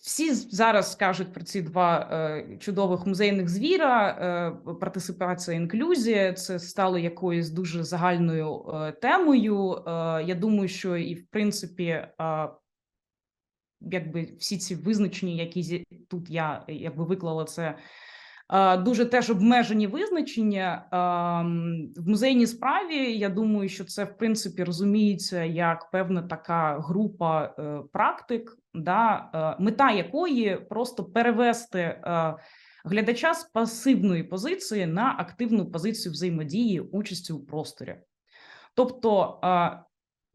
Всі зараз кажуть про ці два е, чудових музейних звіра. Е, партисипація, інклюзія це стало якоюсь дуже загальною е, темою. Е, я думаю, що і в принципі, е, якби всі ці визначення, які тут я якби виклала це. Дуже теж обмежені визначення в музейній справі. Я думаю, що це в принципі розуміється як певна така група е, практик, да, е, мета якої просто перевести е, глядача з пасивної позиції на активну позицію взаємодії участі у просторі. Тобто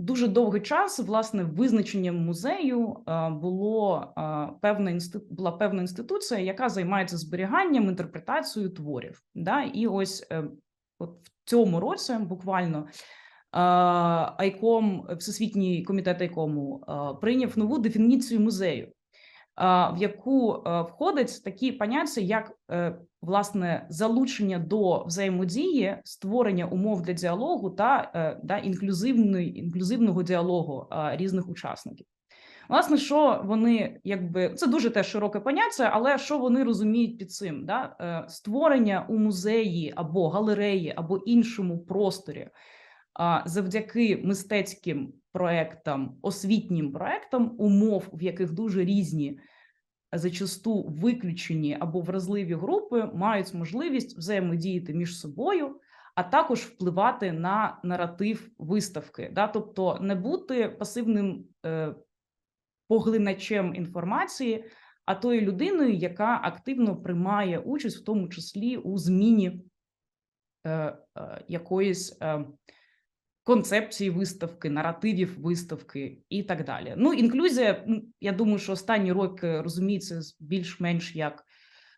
дуже довгий час, власне, визначенням музею е, було е, певна була певна інституція, яка займається зберіганням, інтерпретацією творів. Да? І ось е, от в цьому році буквально. Айком, Всесвітній комітет Айкому прийняв нову дефініцію музею, в яку входять такі поняття, як власне залучення до взаємодії, створення умов для діалогу та е, да, інклюзивної інклюзивного діалогу різних учасників. Власне, що вони якби це дуже теж широке поняття, але що вони розуміють під цим? Да? Е, Створення у музеї або галереї, або іншому просторі завдяки мистецьким проектам, освітнім проектам, умов, в яких дуже різні, зачасту виключені або вразливі групи, мають можливість взаємодіяти між собою, а також впливати на наратив виставки. Да? Тобто не бути пасивним е, поглиначем інформації, а тою людиною, яка активно приймає участь, в тому числі у зміні е, е, якоїсь е, концепції виставки, наративів виставки і так далі. Ну, інклюзія, я думаю, що останні роки розуміється більш-менш як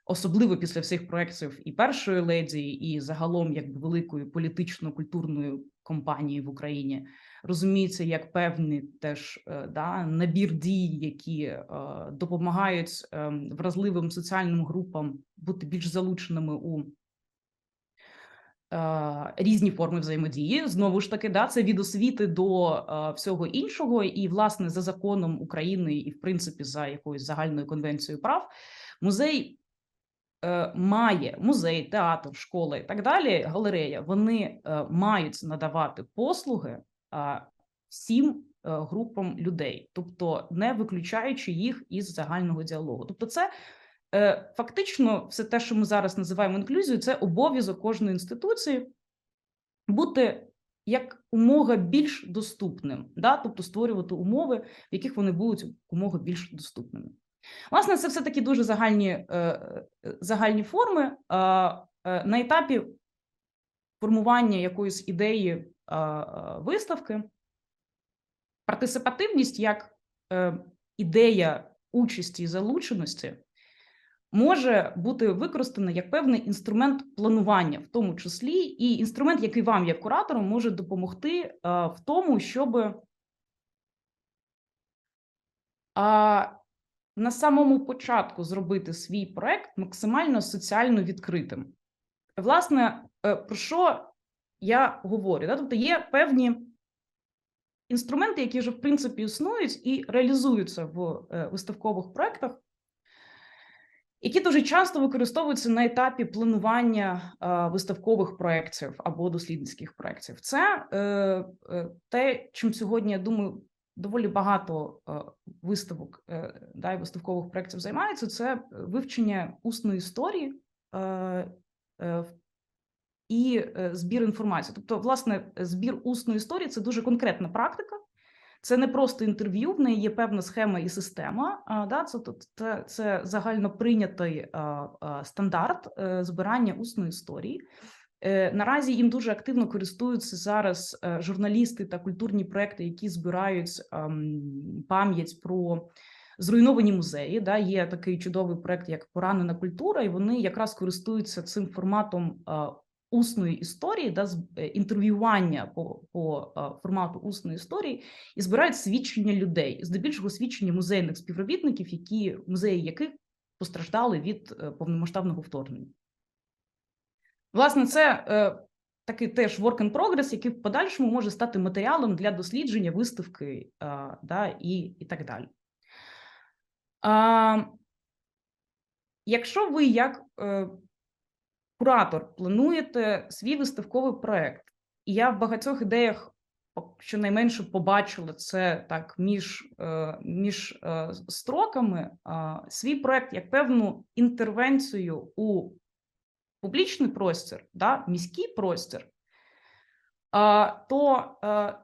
особливо після всіх проєктів і першої леді, і загалом як великої політично-культурної компанії в Україні. Розуміється як певний теж е, да, набір дій, які е, допомагають е, вразливим соціальним групам бути більш залученими у е, різні форми взаємодії. Знову ж таки, да, це від освіти до е, всього іншого, і власне за законом України, і в принципі за якоюсь загальною конвенцією прав, музей. е, Має музей, театр, школа і так далі, галерея. Вони е, мають надавати послуги е, всім е, групам людей, тобто не виключаючи їх із загального діалогу. Тобто, це Е, Фактично, все те, що ми зараз називаємо інклюзією, це обов'язок кожної інституції бути як умога більш доступним, да? тобто створювати умови, в яких вони будуть умога більш доступними. Власне, це все таки дуже загальні, е, е, загальні форми. Е, На етапі формування якоїсь ідеї виставки, партисипативність як е, ідея участі і залученості може бути використана як певний інструмент планування, в тому числі, і інструмент, який вам, як куратору, може допомогти е, в тому, щоб на самому початку зробити свій проект максимально соціально відкритим. Власне, е, про що я говорю? Да? Тобто є певні інструменти, які вже в принципі існують і реалізуються в е, виставкових проектах, які дуже часто використовуються на етапі планування е, виставкових проєктів або дослідницьких проєктів. Це е, е, те, чим сьогодні я думаю, доволі багато виставок да, і виставкових проєктів займаються. Це вивчення усної історії і збір інформації. Тобто, власне, збір усної історії це дуже конкретна практика. Це не просто інтерв'ю, в неї є певна схема і система. А, да, це, це, це загально прийнятий стандарт е, збирання усної історії. Е, Наразі їм дуже активно користуються зараз е, журналісти та культурні проекти, які збирають ем, пам'ять про зруйновані музеї. Да, Є такий чудовий проект, як Поранена культура, і вони якраз користуються цим форматом усної історії, да, з- е, інтерв'ювання по, по е, формату усної історії, і збирають свідчення людей, здебільшого свідчення музейних співробітників, які музеї яких постраждали від е, повномасштабного вторгнення. Власне, це е, такий теж work in progress, який в подальшому може стати матеріалом для дослідження виставки е, да, і, і так далі. А, якщо ви як е, куратор плануєте свій виставковий проект, і я в багатьох ідеях щонайменше побачила це так між, е, між е, строками, свій проект як певну інтервенцію у публічний простір, да, міський простір, то е,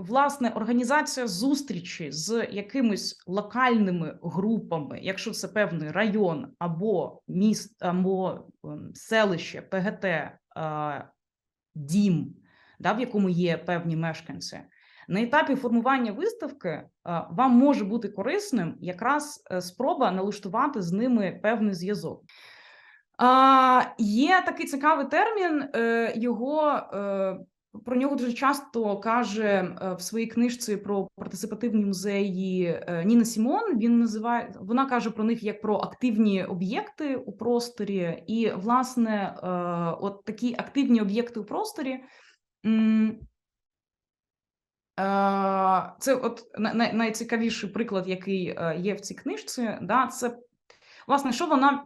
власне організація зустрічі з якимись локальними групами, якщо це певний район або міст, або ем, селище, ПГТ, е, дім, да, в якому є певні мешканці. На етапі формування виставки е, вам може бути корисним якраз е, спроба налаштувати з ними певний зв'язок. Є такий цікавий термін, його про нього дуже часто каже е, в своїй книжці про партисипативні музеї е, Ніна Сімон. Він називає вона каже про них як про активні об'єкти у просторі, і власне, е, от такі активні об'єкти у просторі. Це от най- най- найцікавіший приклад, який є в цій книжці. Да, це власне, що вона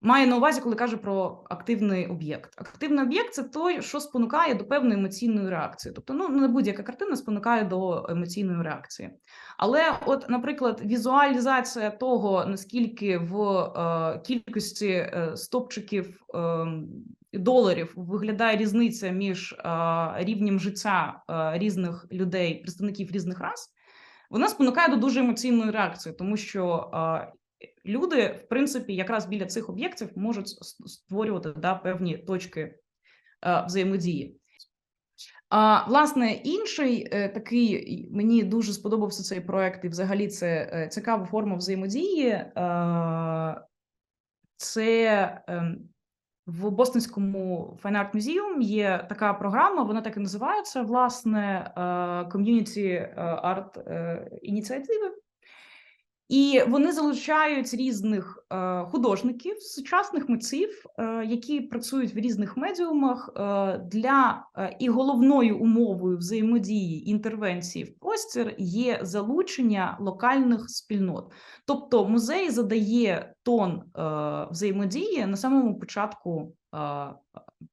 має на увазі, коли каже про активний об'єкт. Активний об'єкт це той, що спонукає до певної емоційної реакції. Тобто, ну не будь-яка картина спонукає до емоційної реакції. Але, от, наприклад, візуалізація того, наскільки в е, кількості е, стопчиків е, доларів виглядає різниця між е, рівнем життя е, різних людей, представників різних рас, вона спонукає до дуже емоційної реакції, тому що е, люди, в принципі, якраз біля цих об'єктів можуть створювати да, певні точки е, взаємодії. А, власне, інший е, такий мені дуже сподобався цей проект, і взагалі це е, цікава форма взаємодії. Це в Бостонському Fine Art Museum є така програма, вона так і називається, власне, Art е, ініціативи. І вони залучають різних е, художників, сучасних митців, е, які працюють в різних медіумах е, для і головною умовою взаємодії інтервенції в простір є залучення локальних спільнот. Тобто музей задає тон взаємодії на самому початку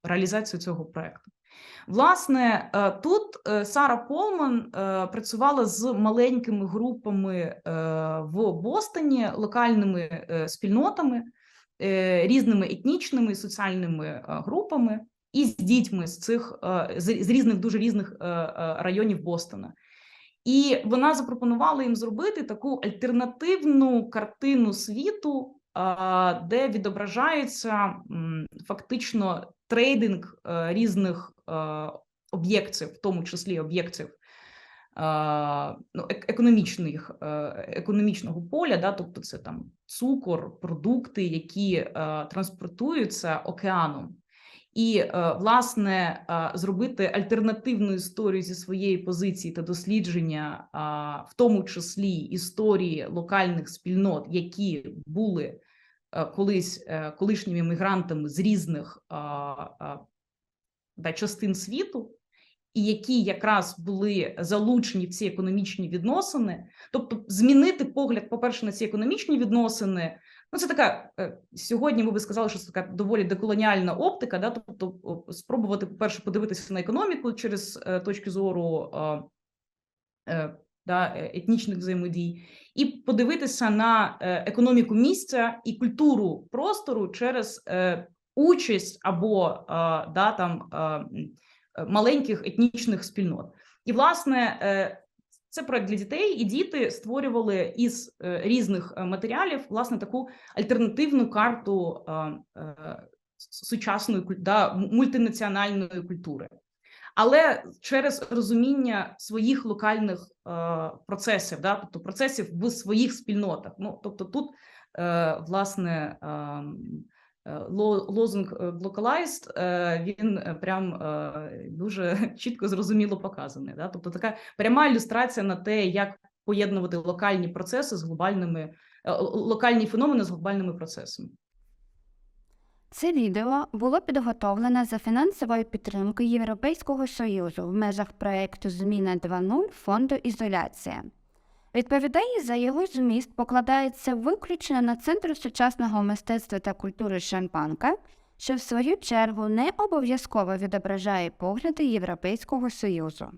реалізації цього проекту. Власне, е, тут е, Сара Полман е, працювала з маленькими групами в Бостоні, локальними спільнотами, різними етнічними і соціальними групами, і з дітьми з цих з різних дуже різних районів Бостона. І вона запропонувала їм зробити таку альтернативну картину світу, де відображається фактично трейдинг різних об'єктів, в тому числі об'єктів ну, економічних, економічного поля, да, тобто це там цукор, продукти, які транспортуються океаном. І, власне, зробити альтернативну історію зі своєї позиції та дослідження, в тому числі історії локальних спільнот, які були колись е, колишніми мігрантами з різних да, частин світу, і які якраз були залучені в ці економічні відносини, тобто змінити погляд, по-перше, на ці економічні відносини. Ну, це така е, сьогодні. Ми би сказали, що це така доволі деколоніальна оптика. Да? Тобто, спробувати, по-перше, подивитися на економіку через е, точки зору е, да, етнічних взаємодій, і подивитися на економіку місця і культуру простору через участь або е, да, там, е, маленьких етнічних спільнот. І, власне, е, це проект для дітей, і діти створювали із різних матеріалів власне таку альтернативну карту сучасної да, мультинаціональної культури. Але через розуміння своїх локальних е, процесів, да, тобто процесів в своїх спільнотах. Ну тобто, тут е, власне ем, лозунг е, «localized», е, він е, прям е, дуже чітко зрозуміло показаний. Да? Тобто, така пряма ілюстрація на те, як поєднувати локальні процеси з глобальними локальні феномени з глобальними процесами. Це відео було підготовлене за фінансової підтримки Європейського Союзу в межах проєкту Зміна 2.0 фонду Ізоляція. Відповідальність за його зміст покладається виключно на Центр сучасного мистецтва та культури Шанпанка, що в свою чергу не обов'язково відображає погляди Європейського Союзу.